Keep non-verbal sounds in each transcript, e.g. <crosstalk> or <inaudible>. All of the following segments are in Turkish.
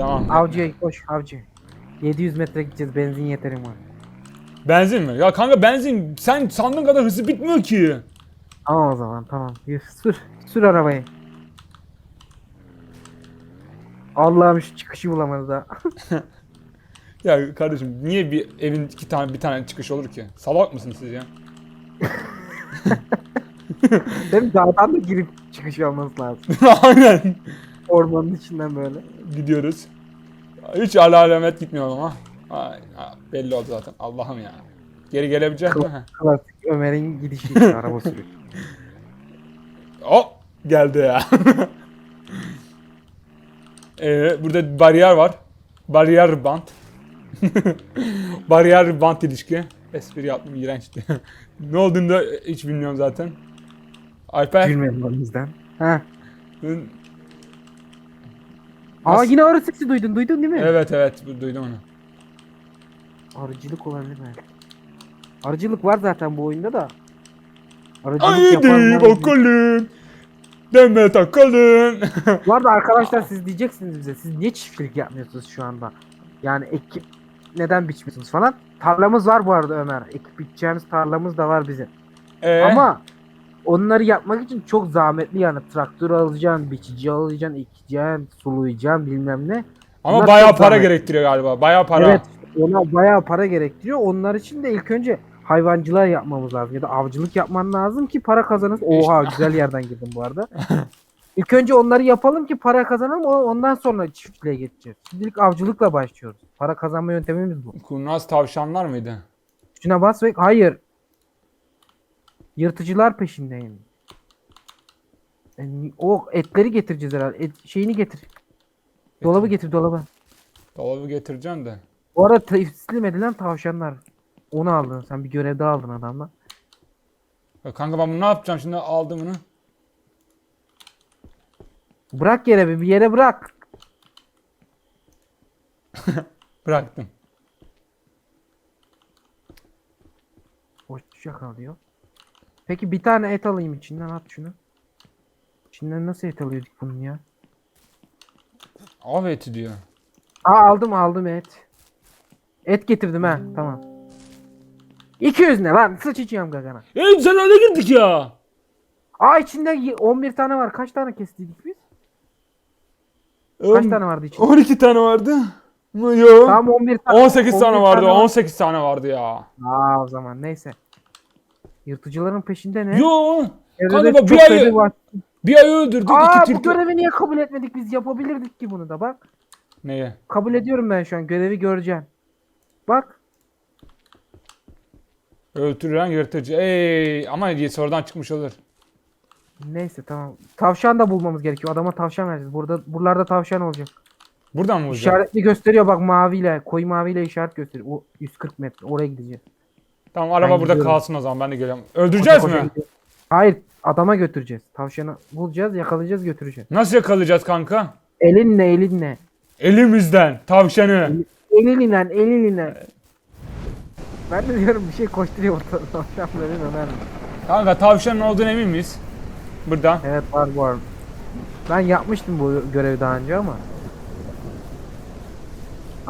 Tamam. Avcıya koş avcı. 700 metre gideceğiz benzin yeterim var. Benzin mi? Ya kanka benzin sen sandığın kadar hızlı bitmiyor ki. Tamam o zaman tamam. Yürü, Sür. Sür arabayı. Allah'ım şu çıkışı bulamadı da. <laughs> Ya kardeşim niye bir evin iki tane bir tane çıkış olur ki? Salak mısınız siz ya? <laughs> Değil Dağdan da girip çıkış olması lazım. <laughs> Aynen. Ormanın içinden böyle. Gidiyoruz. Hiç ala alamet gitmiyor ama. Ay, belli oldu zaten. Allah'ım ya. Geri gelebilecek mi? Klasik Ömer'in gidişi işte araba <laughs> sürüyor. Hop geldi ya. <laughs> ee, burada bariyer var. Bariyer bant. <laughs> bariyer bant ilişki. Espri yaptım iğrençti. ne olduğunu da hiç bilmiyorum zaten. Alper. Gülmedim o yüzden. Ha. Aa yine arı sesi duydun. Duydun değil mi? Evet evet bu- duydum onu. Arıcılık olabilir belki. Arıcılık var zaten bu oyunda da. Arıcılık Haydi var. bakalım. Deme takalım. <laughs> Bu arada arkadaşlar siz diyeceksiniz bize siz niye çiftçilik yapmıyorsunuz şu anda? Yani ekip neden biçmiyorsunuz falan. Tarlamız var bu arada Ömer. Ekip biçeceğimiz tarlamız da var bizim. Ee, Ama onları yapmak için çok zahmetli yani. Traktör alacaksın, biçici alacaksın, ekeceksin, sulayacaksın bilmem ne. ama bunlar bayağı para zahmet. gerektiriyor galiba. Bayağı para. Evet ona bayağı para gerektiriyor. Onlar için de ilk önce hayvancılığa yapmamız lazım ya da avcılık yapman lazım ki para kazanırsın. Oha güzel yerden girdim bu arada. İlk önce onları yapalım ki para kazanalım o- ondan sonra çiftçiliğe geçeceğiz. Şimdilik avcılıkla başlıyoruz. Para kazanma yöntemimiz bu. Kurnaz tavşanlar mıydı? Şuna bas ve hayır. Yırtıcılar peşindeyim. Yani o etleri getireceğiz herhalde. Et, şeyini getir. Dolabı getir dolabı. Dolabı getireceğim de. Bu arada teslim edilen tavşanlar. Onu aldın sen bir görev daha aldın adamla. Ya kanka ben bunu ne yapacağım şimdi aldım bunu. Bırak yere bir, bir yere bırak. <laughs> Bıraktım. Hoşça kal diyor. Peki bir tane et alayım içinden at şunu. İçinden nasıl et alıyorduk bunun ya? Av eti diyor. Aa aldım aldım et. Et getirdim ha tamam. 200 ne lan sıçacağım gagana. Eee sen öyle girdik ya. Aa içinde y- 11 tane var. Kaç tane kestiydik biz? Kaç tane vardı içinde? 12 tane vardı. Yok. Tamam 11 tane. 18 tane 11 vardı. var. 18 tane vardı ya. Aa o zaman neyse. Yırtıcıların peşinde ne? Yo. Kanka bir çok ay sayıda var. bir ay öldürdük. Aa iki bu görevi niye kabul etmedik biz yapabilirdik ki bunu da bak. Neye? Kabul ediyorum ben şu an görevi göreceğim. Bak. Öldürülen yırtıcı. Ey ama diye sorudan çıkmış olur. Neyse tamam. Tavşan da bulmamız gerekiyor. Adama tavşan vereceğiz. Burada buralarda tavşan olacak. Buradan mı bulacağım? İşaretli gösteriyor bak maviyle. Koyu maviyle işaret gösteriyor. O 140 metre oraya gideceğiz. Tamam araba Ben burada gidiyorum. kalsın o zaman ben de geliyorum. Öldüreceğiz Koşa koşa mi? gidiyoruz. Hayır adama götüreceğiz. Tavşanı bulacağız yakalayacağız götüreceğiz. Nasıl yakalayacağız kanka? Elinle elinle. Elimizden tavşanı. Elinle elinle. Ben de diyorum bir şey koşturuyor ortada tavşan böyle. Kanka tavşanın olduğunu emin miyiz? Burada. Evet var arada. Ben yapmıştım bu görevi daha önce ama.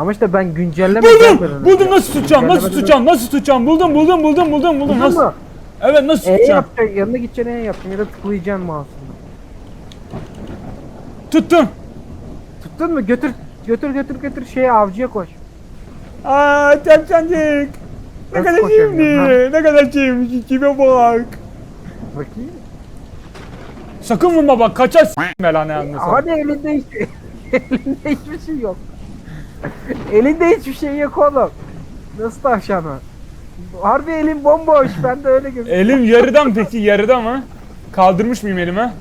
Ama işte ben güncelleme Buldum! Buldum nasıl tutacağım? Nasıl tutacağım? Nasıl tutacağım? Buldum buldum buldum buldum buldum. Nasıl? mu? Evet nasıl E tutacağım? yapacaksın yanına gideceksin E yapacaksın ya da tıklayacaksın mouse'unu. Tuttum. Tuttun mu? Götür götür götür götür şeye avcıya koş. Aa tavşancık. Ne kadar şimdi? Ne kadar şimdi? Kime bak. Bakayım. Sakın vurma bak kaçar s**me lan yalnız. Hani elinde hiç <laughs> elinde hiçbir şey yok. Elinde hiçbir şey yok oğlum. Nasıl tavşan o? Harbi elim bomboş. Ben de öyle gözüküyor. Elim yarıda mı peki? Yarıda mı? Kaldırmış mıyım elime?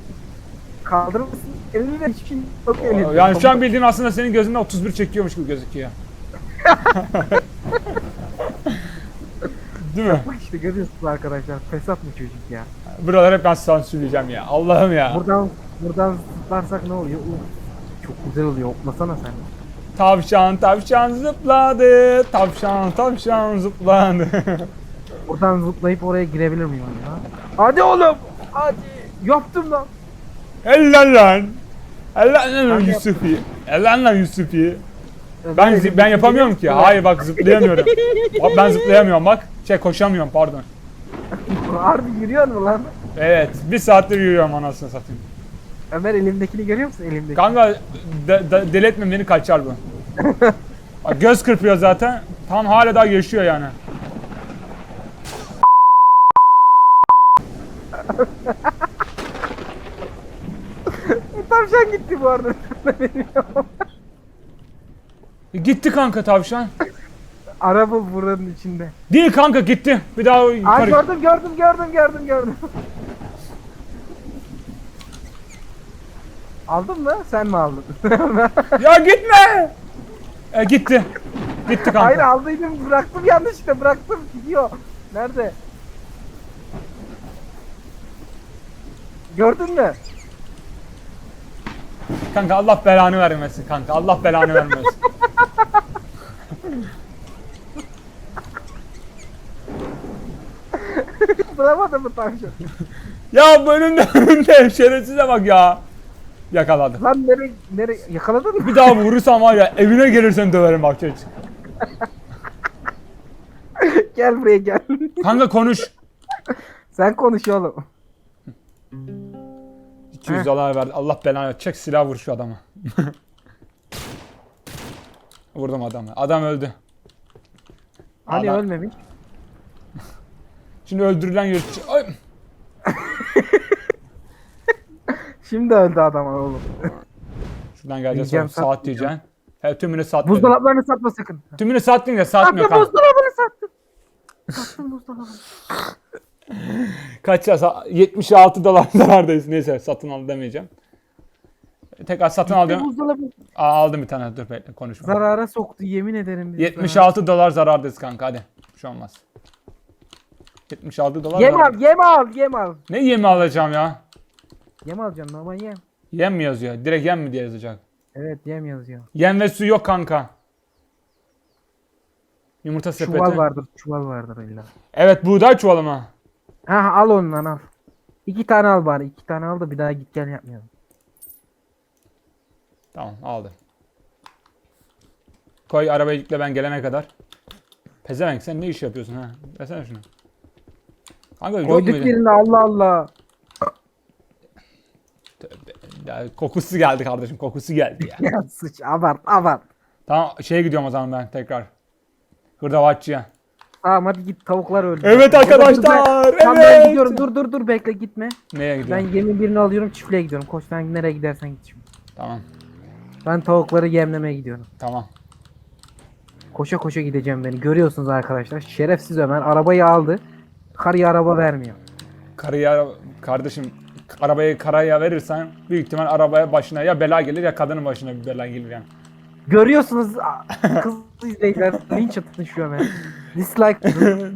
Kaldırır mısın? Elinde hiçbir şey yok elinde. Yani şu an bildiğin aslında senin gözünde 31 çekiyormuş gibi gözüküyor. Değil mi? Bak işte görüyorsunuz arkadaşlar. Fesat mı çocuk ya? Buralar hep ben sansürleyeceğim ya. Allah'ım ya. Buradan buradan zıplarsak ne oluyor? Uf, çok güzel oluyor. Hoplasana sen. Tavşan tavşan zıpladı. Tavşan tavşan zıpladı. <laughs> Buradan zıplayıp oraya girebilir miyim ya? Hadi oğlum. Hadi. Yaptım lan. Helal lan. Helal lan Yusuf'i. Elen lan Yusuf'i. Ben ben yapamıyorum ki. Hayır bak zıplayamıyorum. Bak ben zıplayamıyorum bak. Şey koşamıyorum pardon. <laughs> Harbi yürüyor mu lan? Evet bir saattir yürüyorum anasını satayım. Ömer elimdekini görüyor musun elimdeki? Kanka de, de, deli etme beni kaçar bu. Bak göz kırpıyor zaten. Tam hala daha yaşıyor yani. Tavşan gitti bu arada. E, Gitti kanka tavşan. Araba buranın içinde. Değil kanka gitti. Bir daha Ay yukarı. gördüm gördüm gördüm gördüm gördüm. Aldın mı? Sen mi aldın? <laughs> Ya gitme. E, gitti. Gitti kanka. Hayır aldıydım bıraktım yanlışlıkla bıraktım gidiyor. Nerede? Gördün mü? Kanka Allah belanı vermesin kanka. Allah belanı vermesin. <laughs> Bulamadım mı tavşan? ya bu önümde <laughs> önümde şerefsize bak ya. Yakaladı. Lan nereye nereye yakaladın mı? Bir daha vurursam var ya evine gelirsen döverim bak çocuk. <laughs> gel buraya gel. Kanka konuş. Sen konuş oğlum. 200 dolar verdi. Allah belanı. Çek silah vur şu adama. <laughs> Vurdum adamı. Adam öldü. Hani Adam- ölmemiş? <laughs> Şimdi öldürülen yırtıcı. Ay. Şimdi öldü adam oğlum. <laughs> Şuradan geleceğiz sonra saat sat- diyeceksin. He tümünü sat. dedim. Buzdolaplarını satma sakın. Tümünü sat deyince satmıyor Sattın kanka. buzdolabını sattın. Sattın buzdolabını. <laughs> Kaç ya? Sa- 76 dolar zarardayız. Neyse satın al demeyeceğim. Tekrar satın al diyorum. Buzdolabı Aa, aldım bir tane dur bekle konuşma. zarara soktu yemin ederim. bizi 76 dolar zarardayız kanka hadi. Bir şey olmaz. 76 dolar. Yem zarar. al yem al yem al. Ne yemi alacağım ya? Yem alacaksın normal yem. Yem mi yazıyor? Direkt yem mi diye yazacak? Evet yem yazıyor. Yem ve su yok kanka. Yumurta sepeti. Çuval vardır çuval vardır illa. Evet buğday çuvalı mı? Ha al ondan al. İki tane al bari iki tane al da bir daha git gel yapmayalım. Tamam aldım. Koy arabaya yükle ben gelene kadar. Pezevenk sen ne iş yapıyorsun ha? Versene şunu. Kanka yok Koyduk muydu? Allah Allah. Ya, kokusu geldi kardeşim kokusu geldi ya. <laughs> Ya sıç abart abart. tamam şeye gidiyorum o zaman ben tekrar. Hırdavatçıya. Tamam hadi git tavuklar öldü. Evet dur ben- arkadaşlar. Tamam ben Evet. gidiyorum dur dur dur bekle gitme. Neye Ben gidiyorum? yemin birini alıyorum çiftliğe gidiyorum. Koş sen nereye gidersen git şimdi. Tamam. Ben tavukları yemlemeye gidiyorum. Tamam. Koşa koşa gideceğim beni. Görüyorsunuz arkadaşlar. Şerefsiz Ömer arabayı aldı. Karıya araba vermiyor. Karıya kardeşim arabayı karaya verirsen büyük ihtimal arabaya başına ya bela gelir ya kadının başına bir bela gelir yani. Görüyorsunuz kız izleyiciler <laughs> linç atın şu Ömer. Dislike. <laughs>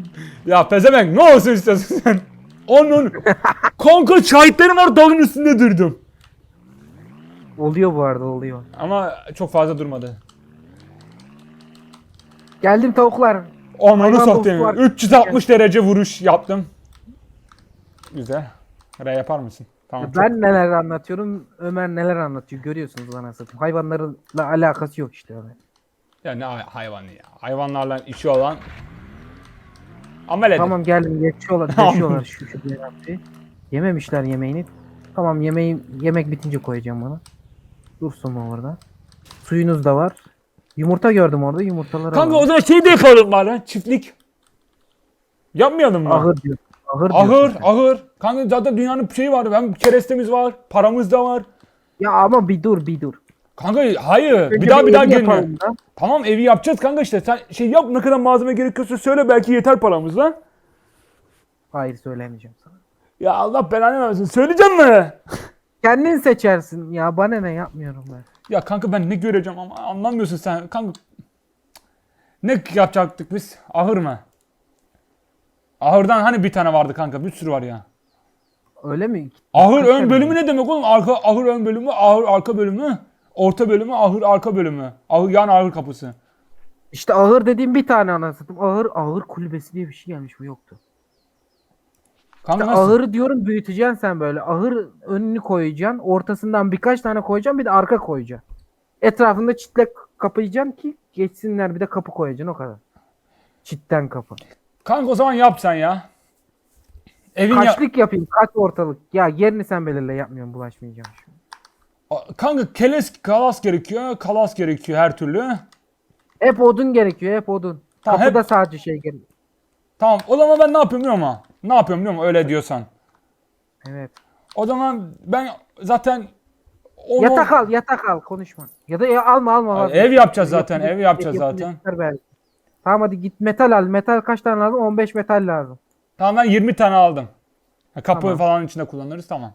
Ya pezevenk ne olsun istiyorsun sen? Onun kanka şahitlerim var dağın üstünde durdum. Oluyor bu arada oluyor. Ama çok fazla durmadı. Geldim tavuklar. Ananı Hayvan satayım. dostu var. 360 derece vuruş yaptım. Güzel. R yapar mısın? Tamam. çok- Ben neler anlatıyorum, Ömer neler anlatıyor görüyorsunuz bana satayım. Hayvanlarla alakası yok işte Ömer. Ya ne hay- hayvanı ya. Hayvanlarla işi olan amel edin. Tamam geldim geçiyorlar, <laughs> geçiyorlar şu şu bir yaptı. Yememişler yemeğini. Tamam yemeği yemek bitince koyacağım bana. Dursun mu orada? Suyunuz da var. Yumurta gördüm orada yumurtaları Kanka o alalım. zaman şey de yapalım bari. Çiftlik. Yapmayalım mı? Ahır diyor. Ahır, Ahır, sen. ahır. Kanka zaten dünyanın şeyi var. Hem kerestemiz var, paramız da var. Ya ama bir dur bir dur. Kanka hayır. Önce bir daha bir daha da. Tamam evi yapacağız kanka işte. Sen şey yap ne kadar malzeme gerekiyorsa söyle belki yeter paramız lan. Hayır söylemeyeceğim sana. Ya Allah belanı versin. Söyleyeceğim mi? Kendin seçersin. Ya bana ne yapmıyorum ben. Ya kanka ben ne göreceğim ama anlamıyorsun sen. Kanka ne yapacaktık biz? Ahır mı? Ahırdan hani bir tane vardı kanka. Bir sürü var ya. Öyle mi? Ahır ön bölümü ne demek oğlum? Arka ahır ön bölümü, ahır arka bölümü, orta bölümü, ahır arka bölümü. Ahır yani ahır kapısı. İşte ahır dediğim bir tane anasını. Ahır ahır kulübesi diye bir şey gelmiş bu yoktu. Kanka İşte nasıl? ahırı diyorum büyüteceksin sen böyle. Ahır önünü koyacaksın. Ortasından birkaç tane koyacaksın. Bir de arka koyacaksın. Etrafında çitle kapayacaksın ki geçsinler bir de kapı koyacaksın o kadar. Çitten kapı. Kanka o zaman yap sen ya. Evin ya... Kaçlık yapayım kaç ortalık. Ya yerini sen belirle yapmıyorum bulaşmayacağım. şimdi. A- Kanka keles kalas gerekiyor. Kalas gerekiyor her türlü. Hep odun gerekiyor hep odun. Tamam, Kapıda sadece şey gerekiyor. Tamam o zaman ben ne yapıyorum biliyor musun? Ne yapıyorum biliyor musun? Öyle diyorsan. Evet. O zaman ben zaten onu... Yatak al yatak al konuşma. Ya da ya alma alma. Vazgeç. ev yapacağız zaten, ev yapacağız zaten. belki. Tamam hadi git metal al. Metal kaç tane lazım? 15 metal lazım. Tamam ben 20 tane aldım. Ha, Kapı Tamam. falan içinde kullanırız tamam.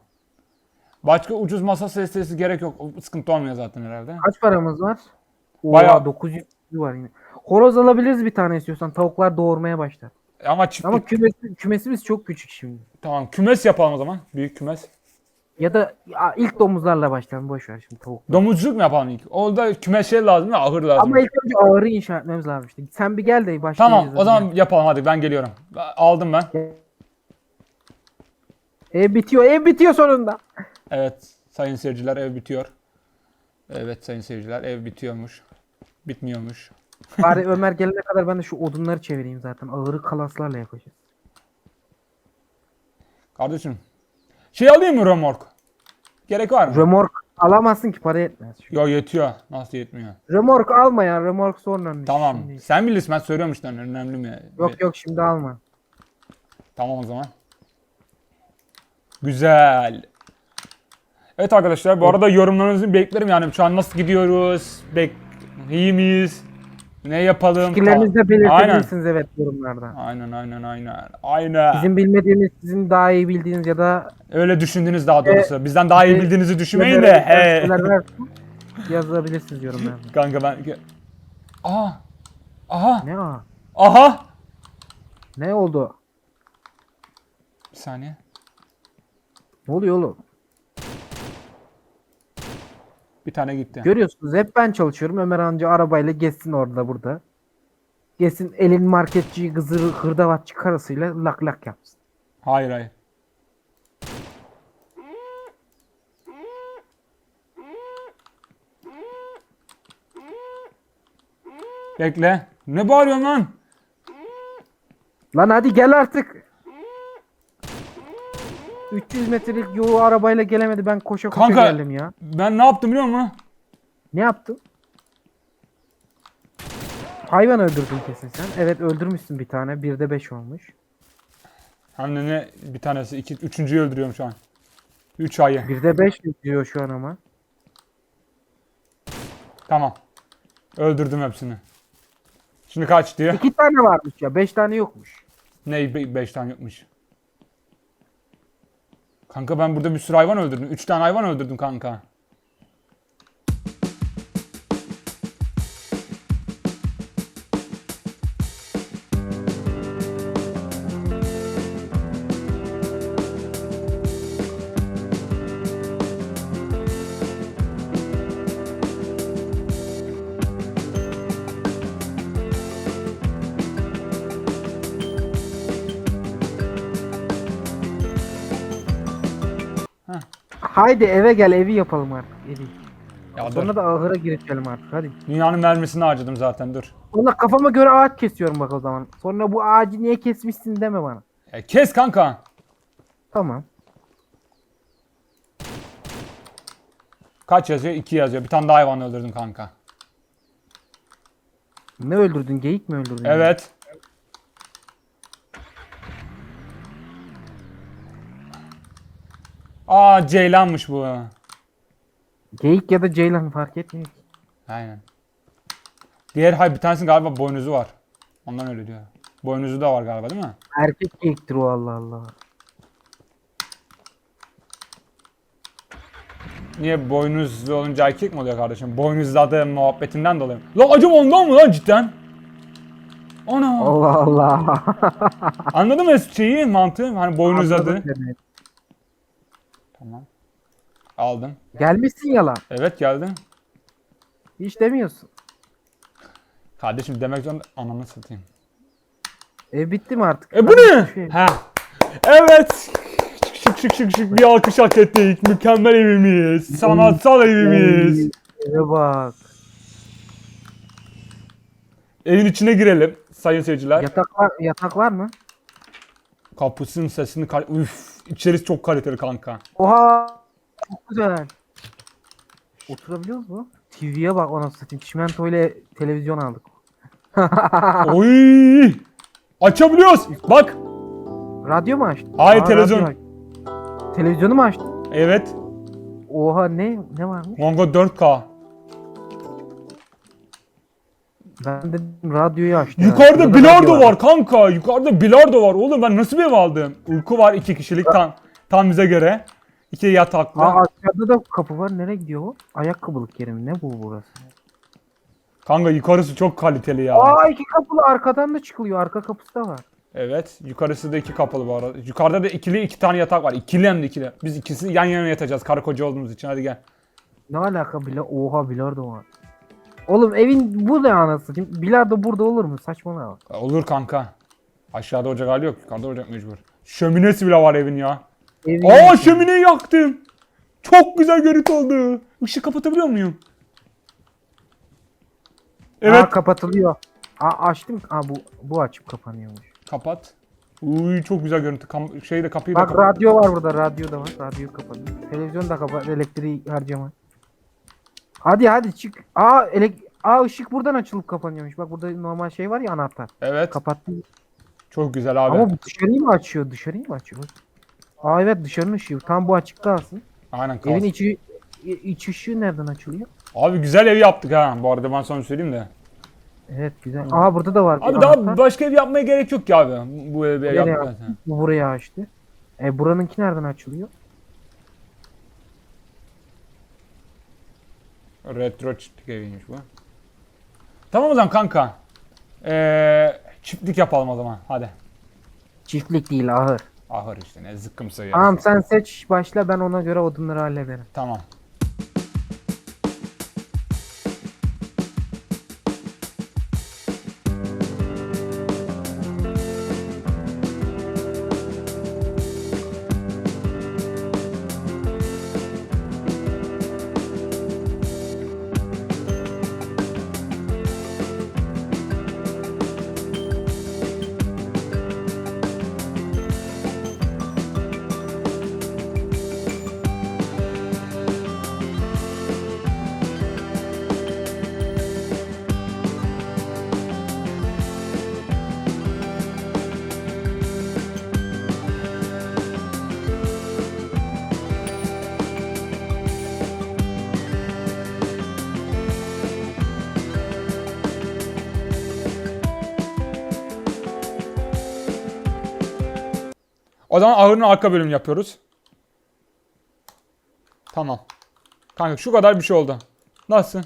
Başka ucuz masa sesleri gerek yok. O Sıkıntı olmuyor zaten herhalde. Kaç paramız var? Bayağı- Bayağı 900 var yine. Horoz alabiliriz bir tane istiyorsan. Tavuklar doğurmaya başlar. Ama çiftlik Ama kümesi, kümesimiz çok küçük şimdi. tamam kümes yapalım o zaman. Büyük kümes. Ya da ya ilk domuzlarla başlayalım. Boş ver şimdi tavuk. Domuzcuk mu yapalım ilk? Orada kümes şey lazım ya ahır lazım. Ama ilk önce ağırı inşa etmemiz lazım işte. Sen bir gel de başlayacağız. Tamam o zaman yapalım hadi ben geliyorum. Aldım ben. Ev bitiyor. Ev bitiyor sonunda. Evet sayın seyirciler ev bitiyor. Evet sayın seyirciler ev bitiyormuş. Bitmiyormuş. Bari Ömer gelene kadar ben de şu odunları çevireyim zaten. Ağırı kalaslarla yapacağız. Kardeşim. Şey alayım mı remork? Gerek var mı? Remork alamazsın ki para yetmez. Yo yetiyor. Nasıl yetmiyor? Remork alma ya. Remork sonra önemli. Tamam. Şimdi- Sen bilirsin ben söylüyorum işte önemli mi? Yok yok şimdi alma. Tamam o zaman. Güzel. Evet arkadaşlar bu arada yorumlarınızı beklerim yani şu an nasıl gidiyoruz? Bek iyi miyiz? Ne yapalım? Fikirlerinizi de belirtebilirsiniz evet yorumlarda. Aynen aynen aynen. Aynen. Bizim bilmediğimiz, sizin daha iyi bildiğiniz ya da Öyle düşündünüz daha doğrusu. Bizden daha iyi e, bildiğinizi düşünmeyin de. He. yazabilirsiniz yorumlarda. <laughs> Kanka ben... Aha. Aha. Ne o? Aha. Ne oldu? Bir saniye. Ne oluyor oğlum? Bir tane gitti. Görüyorsunuz hep ben çalışıyorum. Ömer amca arabayla geçsin orada burada. Geçsin elin marketçi, gızır, hırdavatçı karısıyla lak lak yapsın. Hayır hayır. Bekle. Ne bağırıyorsun lan? Lan hadi gel artık. 300 metrelik yolu arabayla gelemedi. Ben koşa koşa Kanka- geldim ya. Ben ne yaptım biliyor musun? Ne yaptın? Hayvan öldürdün kesin sen. Evet öldürmüşsün bir tane. Bir de 5 olmuş. Hem de ne bir tanesi, iki, üçüncüyü öldürüyorum şu an. Üç ayı. Bir de 5 diyor şu an ama. Tamam. Öldürdüm hepsini. Şimdi kaç diyor? 2 tane varmış ya. 5 tane yokmuş. Ne be- beş tane yokmuş. Kanka ben burada bir sürü hayvan öldürdüm. Üç tane hayvan öldürdüm kanka. Haydi eve gel evi yapalım artık. Evi. Ya dur. Sonra da ahıra girelim artık hadi. Dünyanın mermisini harcadım zaten dur. Valla kafama göre ağaç kesiyorum bak o zaman. Sonra bu ağacı niye kesmişsin deme bana. Ya kes kanka. Tamam. Kaç yazıyor? 2 yazıyor. Bir tane daha hayvan öldürdüm kanka. Ne öldürdün? Geyik mi öldürdün? Evet. Aa ceylanmış bu. Geyik ya da ceylan fark etmiyor. Aynen. Diğer hay bir tanesinin galiba boynuzu var. Ondan öyle diyor. Boynuzu da var galiba değil mi? Erkek geyiktir o Allah Allah. Niye boynuzlu olunca erkek mi oluyor kardeşim? Boynuzladı muhabbetinden dolayı. Lan acaba ondan mı lan cidden? Ana. Allah Allah. <laughs> Anladın mı şeyi mantığı? Hani boynuzladı. Anladım seni. Tamam. Aldım. Gelmişsin yalan. Evet geldim. Hiç demiyorsun. Kardeşim demek zorunda ananı satayım. Ev bitti mi artık? E bu ne? şey- Ha. Evet. Şık şık şık şık bir alkış hak ettik. Mükemmel evimiz. Sanatsal evimiz. Eve bak. Evin içine girelim sayın seyirciler. Yatak var, yatak var mı? Kapısının sesini Üf, içerisi çok kaliteli kanka. Oha! Çok güzel. Oturabiliyor mu? TV'ye bak ona satayım. Çimento ile televizyon aldık. <laughs> Oy! Açabiliyoruz. Bak. Radyo mu açtın? Hayır, Aa, televizyon. radyo aç- Televizyonu mu açtın? Evet. Oha ne ne varmış? Mongo 4K. Ben dedim radyoyu açtı. Yukarıda Şurada bilardo radyo var kanka. Yukarıda bilardo var. Oğlum ben nasıl bir ev aldım? Uyku var iki kişilik tam tam bize göre. İki yataklı. Aa aşağıda da kapı var. Nereye gidiyor o? Ayakkabılık yeri mi? Ne bu burası? Kanka yukarısı çok kaliteli ya. Aa iki kapılı arkadan da çıkılıyor. Arka kapısı da var. Evet. Yukarısı da iki kapalı bu arada. Yukarıda da ikili iki tane yatak var. İkili hem de ikili. Biz ikisi yan yana yatacağız karı koca olduğumuz için. Hadi gel. Ne alaka bile? Oha bilardo var. Oğlum evin bu ne anasını satayım? Bilardo burada olur mu? Saçmalama. Olur kanka. Aşağıda ocak hali yok. Yukarıda ocak mecbur. Şöminesi bile var evin ya. Evin Aa şömineyi yaktım. Çok güzel görüntü oldu. Işığı kapatabiliyor muyum? Evet. Aa, kapatılıyor. Aa açtım. Aa bu bu açıp kapanıyormuş. Kapat. Uy çok güzel görüntü. Kam şeyde kapıyı da Bak kapat. radyo var burada. Radyo da var. Radyoyu kapat. Televizyon da kapat. Elektriği harcama. Hadi hadi çık. Aa elek Aa ışık buradan açılıp kapanıyormuş. Bak burada normal şey var ya anahtar. Evet. Kapattım. Çok güzel abi. Ama bu dışarıyı mı açıyor? Dışarıyı mı açıyor? Aa evet dışarının ışığı. Tam bu açık kalsın. Aynen kalsın. Evin içi iç ışığı nereden açılıyor? Abi güzel ev yaptık ha. Bu arada ben sana söyleyeyim de. Evet güzel. Aa burada da var. Abi daha anahtar. başka ev yapmaya gerek yok ki abi. Bu evi zaten. Bu buraya açtı. E buranınki nereden açılıyor? Retro çiftlik eviymiş bu. Tamam o zaman kanka. Ee, çiftlik yapalım o zaman. Hadi. Çiftlik değil ahır. Ahır işte ne zıkkımsa ya. Tamam sen seç başla ben ona göre odunları hallederim. Tamam. O zaman ahırın arka bölümünü yapıyoruz. Tamam. Kanka şu kadar bir şey oldu. Nasıl?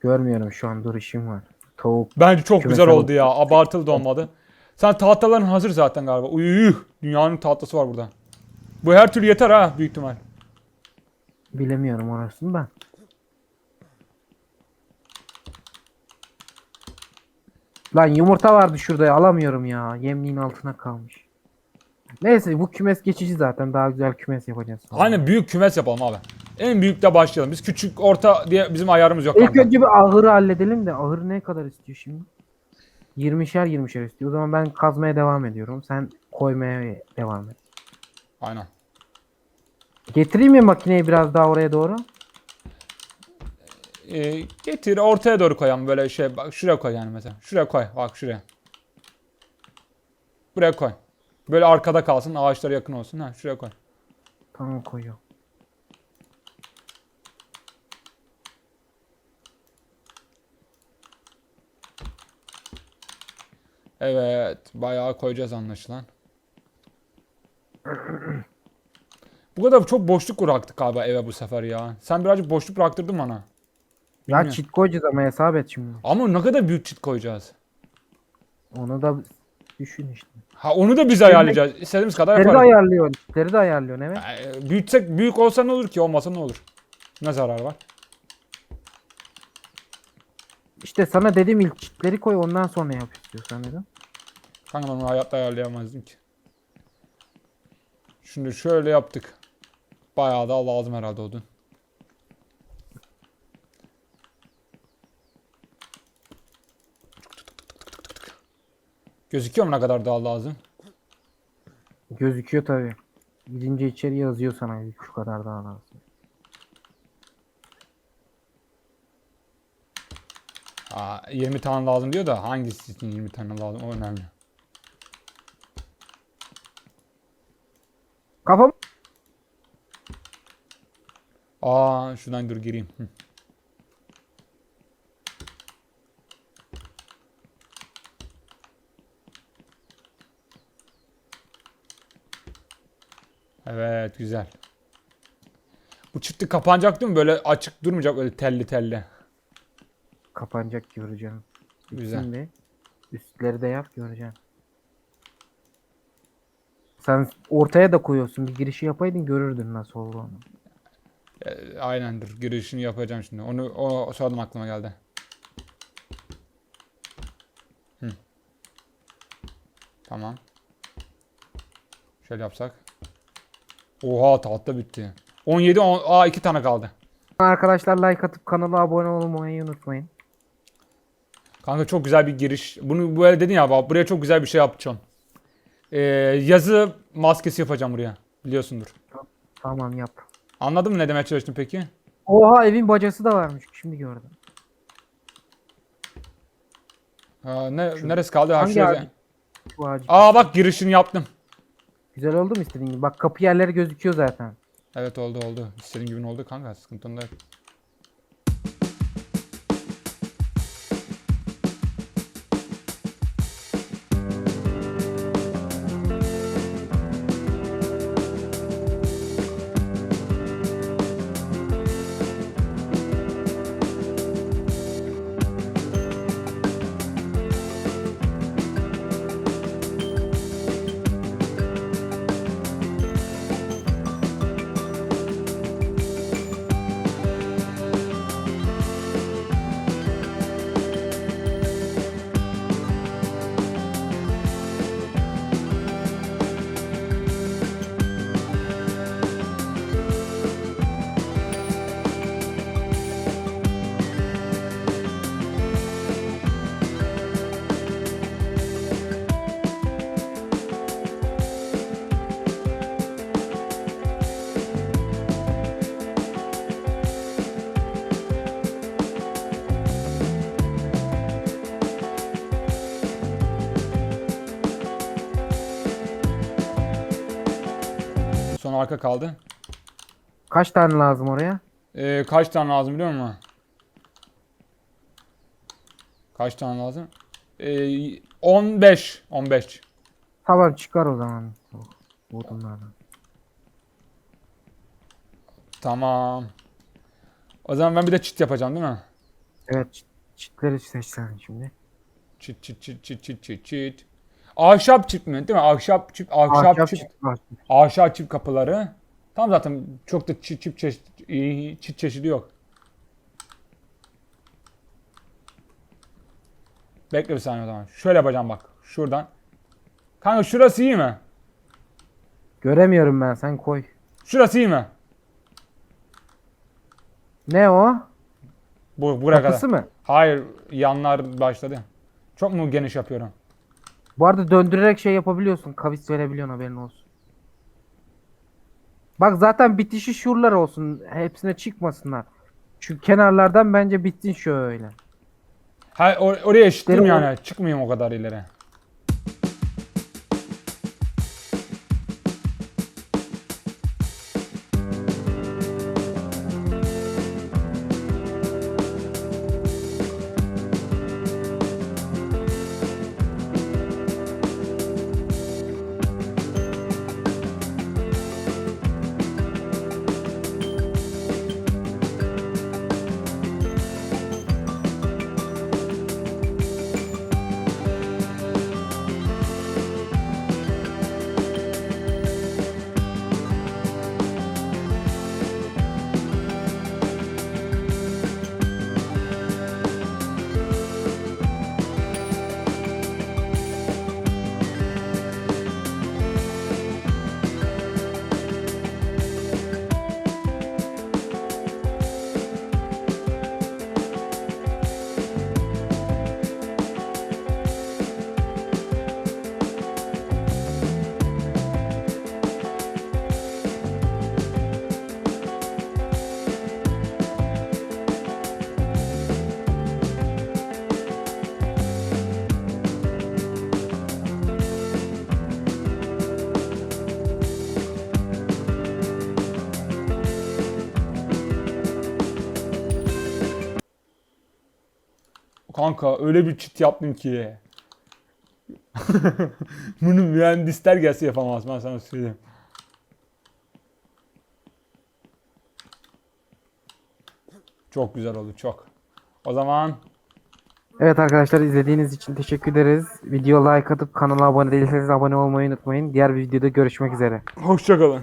Görmüyorum şu an dur işim var. Tavuk. Bence çok güzel oldu ya. Abartılı da olmadı. Sen tahtaların hazır zaten galiba. Uyuh. Dünyanın tahtası var burada. Bu her türlü yeter ha büyük ihtimal. Bilemiyorum orasını da. Lan yumurta vardı şurada alamıyorum ya. Yemliğin altına kalmış. Neyse bu kümes geçici zaten. Daha güzel kümes yapacağız. sonra. Aynen büyük kümes yapalım abi. En büyükte başlayalım. Biz küçük orta diye bizim ayarımız yok İlk kanka. önce bir ahırı halledelim de ahır ne kadar istiyor şimdi? 20'şer 20'şer istiyor. O zaman ben kazmaya devam ediyorum. Sen koymaya devam et. Aynen. Getireyim mi makineyi biraz daha oraya doğru? Ee, getir ortaya doğru koyalım böyle şey. Bak şuraya koy yani mesela. Şuraya koy. Bak şuraya. Buraya koy. Böyle arkada kalsın. Ağaçlara yakın olsun. Ha şuraya koy. Tamam koyuyorum. Evet. Bayağı koyacağız anlaşılan. bu kadar çok boşluk bıraktık galiba eve bu sefer ya. Sen birazcık boşluk bıraktırdın bana. Ya Bilmiyorum. çit koyacağız ama hesap et şimdi. Ama ne kadar büyük çit koyacağız. Onu da düşün işte. Ha onu da biz ayarlayacağız. İstediğimiz kadar Çitleri de yaparız. ayarlıyorsun. Çitleri de ayarlıyorsun evet. Ee, büyütsek büyük olsa ne olur ki olmasa ne olur? Ne zararı var? İşte sana dedim ilk çitleri koy ondan sonra yap istiyorsan dedim. Kanka ben onu hayatta ayarlayamazdım ki. Şimdi şöyle yaptık. Bayağı da lazım herhalde odun. Gözüküyor mu ne kadar daha lazım? Gözüküyor tabi. Gidince içeri yazıyor sana şu kadar daha lazım. Aa, 20 tane lazım diyor da hangisi için 20 tane lazım o önemli. Kafam Aa şuradan dur gireyim. Hı. Evet güzel. Bu çıktı kapanacak değil mi? Böyle açık durmayacak öyle telli telli. kapanacak göreceğim. Güzel. Şimdi üstleri de yap göreceğim. Sen ortaya da koyuyorsun. Bir girişi yapaydın görürdün nasıl olduğunu. Ee, aynen dur girişini yapacağım şimdi. Onu o sonradan aklıma geldi. Hı. Tamam. Şöyle yapsak. Oha tahta bitti. 17 on, aa 2 tane kaldı. Arkadaşlar like atıp kanala abone olmayı unutmayın. Kanka çok güzel bir giriş. Bunu böyle dedin ya bak buraya çok güzel bir şey yapacağım. Ee, yazı maskesi yapacağım buraya. Biliyorsundur. Tamam yap. Anladın mı ne demeye çalıştım peki? Oha evin bacası da varmış. Şimdi gördüm. Ha, ne, neresi kaldı? Ha, Hangi şurası. Şu ağacı. Aa bak girişini yaptım. Güzel oldu mu istediğin gibi? Bak kapı yerleri gözüküyor zaten. Evet oldu oldu. İstediğim gibi oldu kanka. Sıkıntı onda yok. Son arka kaldı. Kaç tane lazım oraya? Ee, kaç tane lazım biliyor musun? Kaç tane lazım? Ee, 15. 15. Tamam çıkar o zaman. Bu Odunlardan. Tamam. O zaman ben bir de çit yapacağım değil mi? Evet çit- çitleri seç sen şimdi. Çit çit çit çit çit çit çit. Ahşap çit mi değil mi? Ahşap çit, ahşap, Ahşap çit var. ahşap çit kapıları. Tam zaten çok da çit çit çeşit, çit çeşidi yok. Bekle bir saniye o zaman. Şöyle yapacağım bak. Şuradan. Kanka şurası iyi mi? Göremiyorum ben sen koy. Şurası iyi mi? Ne o? Bu buraya Kapısı kadar. mı? Hayır, yanlar başladı. Çok mu geniş yapıyorum? Bu arada döndürerek şey yapabiliyorsun. Kavis verebiliyorsun haberin olsun. Bak zaten bitişi şuralar olsun. Hepsine çıkmasınlar. Şu kenarlardan bence bitsin şöyle. Ha or- oraya eşittim Derim yani. Çıkmayayım o kadar ileri. Kanka öyle bir çit yaptım ki. <laughs> Bunu mühendisler gelse yapamaz ben sana söyleyeyim. Çok güzel oldu çok. O zaman Evet arkadaşlar izlediğiniz için teşekkür ederiz. Video like atıp kanala abone değilseniz abone olmayı unutmayın. Diğer bir videoda görüşmek üzere. hoşçakalın.